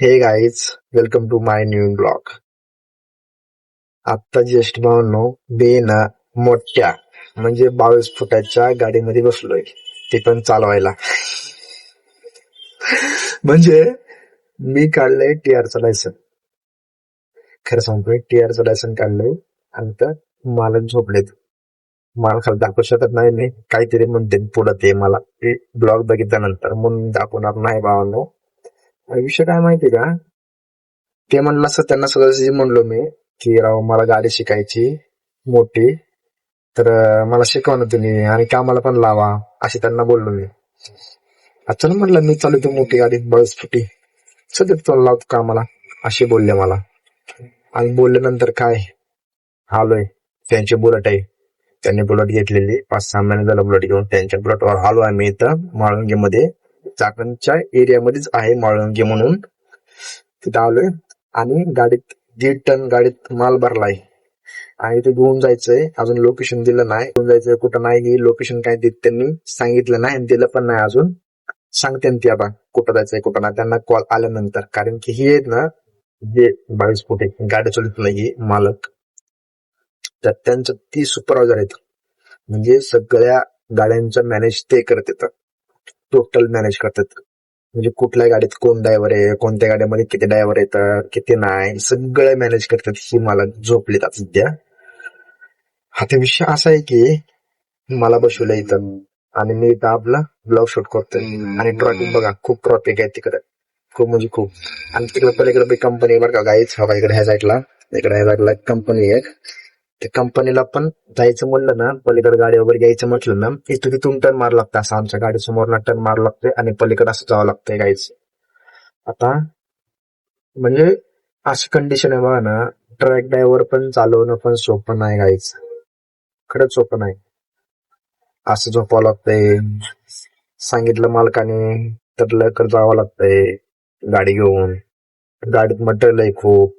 Hey guys welcome to my new blog आत्ता ज्येष्ठ भावांनो बेना मोठ्या म्हणजे बावीस फुटाच्या गाडीमध्ये बसलोय. ते पण चालवायला. म्हणजे मी काढलंय टी आरचं लायसन खरं सांगतोय टीआरचं लायसन काढलंय आणि तर मालक झोपलेत. मला खरं दाखवू शकत नाही मी. काहीतरी म्हणते पुढं ते मला. ब्लॉग बघितल्यानंतर म्हणून दाखवणार नाही भावांनो. विषय काय माहिती का? ते म्हणलं असं त्यांना सगळं म्हणलो मी की राव मला गाडी शिकायची मोठी तर मला शिकवा ना तुम्ही आणि कामाला पण लावा असे त्यांना बोललो मी. अचानक म्हणलं मी चालवतो मोठी गाडी बस फुटी. सध्या तुला लावतो कामाला असे बोलले मला. आणि बोलल्यानंतर काय? आलोय त्यांची बुलेट आहे. त्यांनी बुलेट घेतलेली पाच सहा महिने झालं बुलेट घेऊन त्यांच्या बुलेटवर आलो आम्ही इथं माळुंगीमध्ये. चाकणच्या एरियामध्येच आहे माळुंगी म्हणून. तिथं आलोय. आणि गाडीत दीड टन गाडीत माल भरलाय. आणि ते घेऊन जायचंय. अजून लोकेशन दिलं नाही. घेऊन जायचंय कुठं नाही लोकेशन काय देत त्यांनी सांगितलं नाही आणि दिलं पण नाही अजून. सांगते ती आता कुठं जायचंय कुठं नाही. त्यांना कॉल आल्यानंतर. कारण की हे आहेत ना जे बावीस फुटे गाडी चालत नाही मालक. तर त्यांचं ती सुपरवायझर आहेत. म्हणजे सगळ्या गाड्यांचं मॅनेज ते करतात टोटल मॅनेज करतात. म्हणजे कुठल्या गाडीत कोण ड्रायव्हर आहे कोणत्या गाड्यामध्ये किती ड्रायव्हर येतात किती नाही सगळे मॅनेज करतात ही मला झोपलेत आता सध्या. आता विषय असा आहे की मला बसवलं इथं आणि मी इथं आपला ब्लॉग शूट करतोय. आणि ट्रॉफिक बघा खूप ट्रॉफिक आहे तिकडे. खूप म्हणजे खूप. आणि तिकडे पलीकडे कंपनी बरं का गाईच हवा इकडे ह्या साईडला इकडे ह्या साईडला कंपनी आहे त्या कंपनीला पण जायचं म्हणलं ना पलीकडे गाडी वगैरे घ्यायचं म्हटलं ना इथून तिथून टर्न मार लागतं. असं आमच्या गाडी समोर टर्न मार लागतोय आणि पलीकडे असं जावं लागतंय गाईच आता म्हणजे अशी कंडिशन आहे बघा ना ट्रॅक ड्रायव्हर पण चालवणं पण सोपं नाही गाईच खरंच सोपं नाही. असं झोपावं लागतंय. सांगितलं मालकाने तर लवकर जावं लागतंय गाडी घेऊन. गाडीत मटेरियल आहे खूप.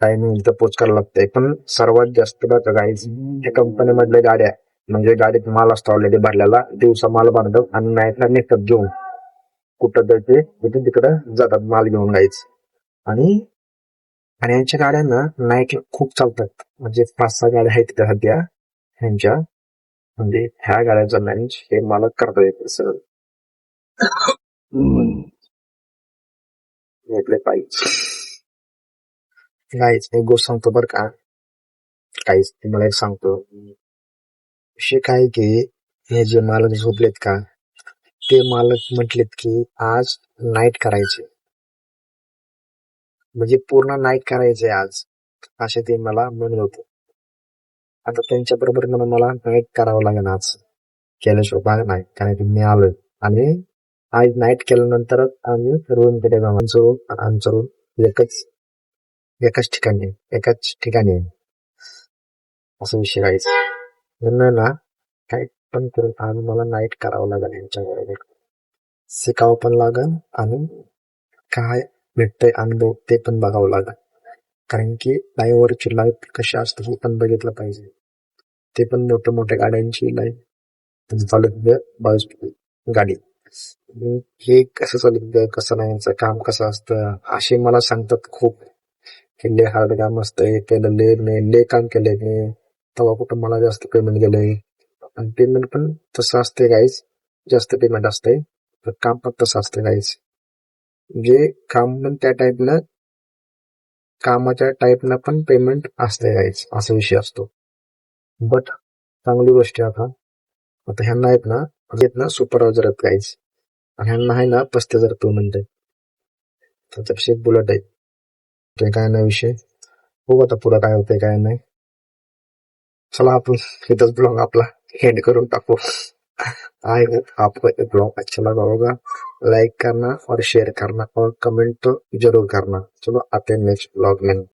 टायमिंग इथं पोच करायला लागतंय. पण सर्वात जास्त बघा गाईज या कंपनी मधल्या गाड्या म्हणजे गाडीत माल असतो ऑलरेडी भरलेला दिवसा माल बांधतात आणि नाईटला निघतात घेऊन. कुठं तर ते इथून तिकडं जातात माल घेऊन गाईच आणि आणि यांच्या गाड्या ना नाईटला खूप चालतात. म्हणजे पाच सहा गाड्या आहेत त्या सध्या ह्यांच्या म्हणजे ह्या गाड्यांचा मॅनेज हे मला करता येतं सर. घेतले पाहिजे. नाहीच एक गोष्ट सांगतो बर का काहीच तुम्हाला एक सांगतो विषय काय की हे जे मालक झोपलेत का ते मालक म्हटलेत की आज नाईट करायचे म्हणजे पूर्ण नाईट करायचे आज असे ते मला म्हणत होते आता त्यांच्या बरोबर मला नाईट करावं लागेल आज केल्याशिवाय भाग नाही कारण की मी आलोय आणि आज नाईट केल्यानंतरच आम्ही रूमकडे जाऊ आमचं आमचं रूम एकच एकाच ठिकाणी एकाच ठिकाणी. असं विषय काहीच ना काही पण करून आज मला नाईट करावं लागेल यांच्याकडे शिकावं पण लागेल आणि काय भेटतंय अनुभव ते पण बघावं लागेल. कारण की ड्रायव्हरची लाईफ कशी असते हे पण बघितलं पाहिजे. ते पण मोठ्या मोठ्या गाड्यांची लाईफ चालत बावीस गाडी. हे कसं चालत कसं नाही यांचं काम कसं असतं असे मला सांगतात खूप. की लय हार्ड काम असतंय केलं ले मी लय काम केलंय मी तेव्हा कुठं मला जास्त पेमेंट गेलंय आणि पेमेंट पण तसं असते गाईज जास्त पेमेंट असतंय तर काम पण तसं असतं गाईज म्हणजे काम पण त्या टाईपनं कामाच्या टाईपनं पण पेमेंट असते गाईज असा विषय असतो बट चांगली गोष्ट आहे आता आता ह्यांना आहेत ना आहेत ना सुपरवायझर आहेत गाईज आणि ह्यांना आहे ना पस्तीस हजार पेमेंट आहे त्याच्यापेक्षा एक बुलेट आहे ते काय नाही विषय. बघू आता पुढं काय होतंय काय नाही. चला आपण इथंच ब्लॉग आपला हेड करून टाकू. आई आपको ये ब्लॉग अच्छा लगा होगा लाइक करना और शेयर करना और कमेंट तो जरूर करना चलो आते हैं नेक्स्ट ब्लॉग में